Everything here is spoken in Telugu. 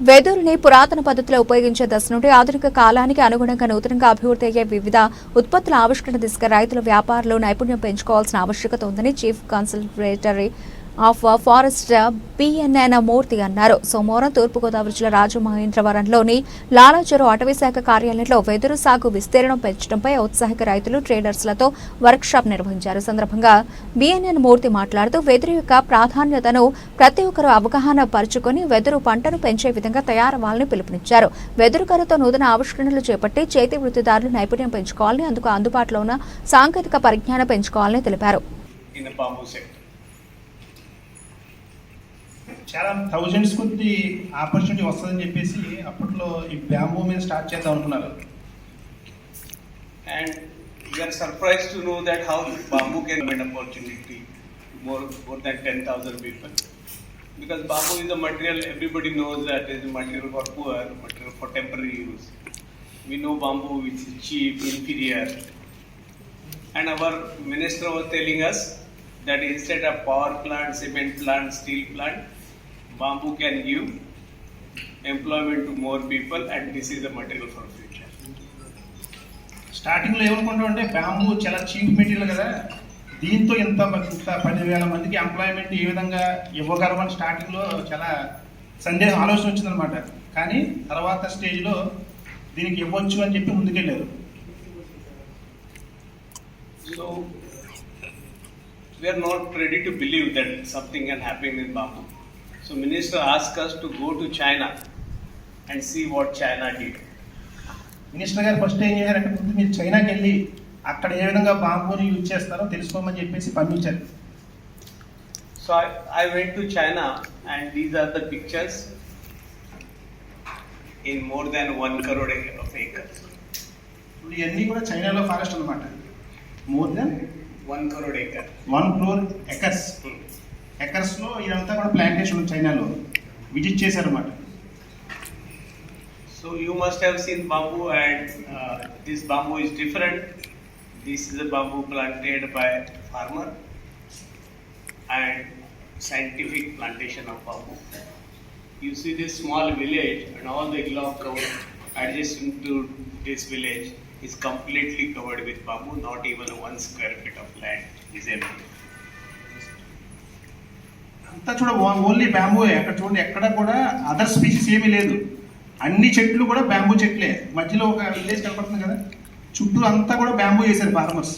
వెదురుని పురాతన పద్ధతిలో ఉపయోగించే దశ నుండి ఆధునిక కాలానికి అనుగుణంగా నూతనంగా అభివృద్ధి అయ్యే వివిధ ఉత్పత్తుల ఆవిష్కరణ దిశగా రైతుల వ్యాపారులు నైపుణ్యం పెంచుకోవాల్సిన ఆవశ్యకత ఉందని chief consultatory of forest BNN Murthy అన్నారు. సోమవారం తూర్పుగోదావరి జిల్లా రాజమహేంద్రవరంలోని లాలాచెరు అటవీశాఖ కార్యాలయంలో వెదురు సాగు విస్తీర్ణం పెంచడంపై ఔత్సాహిక రైతులు ట్రేడర్స్లతో వర్క్షాప్ నిర్వహించారు. సందర్భంగా బిఎన్ఎన్ మూర్తి మాట్లాడుతూ వెదురు యొక్క ప్రాధాన్యతను ప్రతి ఒక్కరూ అవగాహన పరుచుకొని వెదురు పంటను పెంచే విధంగా తయారవ్వాలని పిలుపునిచ్చారు. వెదురు కర్రతో నూతన ఆవిష్కరణలు చేపట్టి చేతి వృత్తిదారులు నైపుణ్యం పెంచుకోవాలని అందుకు అందుబాటులో ఉన్న సాంకేతిక పరిజ్ఞానం పెంచుకోవాలని తెలిపారు in the bamboo sector. చాలా థౌజండ్స్ కొద్ది ఆపర్చునిటీ వస్తుందని చెప్పేసి అప్పట్లో ఈ బ్యాంబో మీద స్టార్ట్ చేద్దాం అనుకున్నారు. And you're surprised to know that how bamboo can main opportunity more more than ten thousand people because bamboo is the material everybody knows that is material for poor material for temporary use we know bamboo which cheap inferior and our minister was telling us that instead of power plant cement plant steel plant bamboo can give employment to more people and this is the material for future. స్టార్టింగ్లో ఏమనుకుంటాం అంటే బ్యాంబూ చాలా చీప్ మెటీరియల్ కదా దీంతో ఇంత ఇంత పదివేల మందికి ఎంప్లాయ్మెంట్ ఏ విధంగా ఇవ్వగలమని స్టార్టింగ్లో చాలా సందేహం ఆలోచన వచ్చిందనమాట కానీ తర్వాత స్టేజ్లో దీనికి ఇవ్వచ్చు అని చెప్పి ముందుకెళ్ళారు So we are not ready to believe that something can happen in bamboo. So minister asked us to go to China and see what China did. Minister గారు ఫస్ట్ ఏం చేశారంటే ముందు మీరు చైనాకి వెళ్ళి అక్కడ ఏ విధంగా బాంబూని యూజ్ చేస్తారో తెలుసుకోమని చెప్పేసి పంపించారు So I, I went to China and these are the pictures in more than one crore of acres. ఇప్పుడు ఇవన్నీ కూడా చైనాలో ఫారెస్ట్ అనమాట more than One crore acre. One crore acres Hmm. ఎకర్స్లో ఇదంతా కూడా ప్లాంటేషన్ ఉంది చైనాలో విజిట్ చేశారన్నమాట So you must have seen bamboo and uh, this bamboo is different. This is a bamboo planted by farmer and scientific plantation of bamboo. You see this small village and all the log cover adjacent to this village is completely covered with bamboo, not even one square feet of land is empty. అంతా చూడ ఓన్లీ బ్యాంబూ అక్కడ చూడండి ఎక్కడ కూడా అదర్ స్పీసీస్ ఏమీ లేదు. అన్ని చెట్లు కూడా బ్యాంబూ చెట్లే. మధ్యలో ఒక విలేజ్ కనపడుతుంది కదా? చుట్టూ అంతా కూడా బ్యాంబూ చేశారు ఫార్మర్స్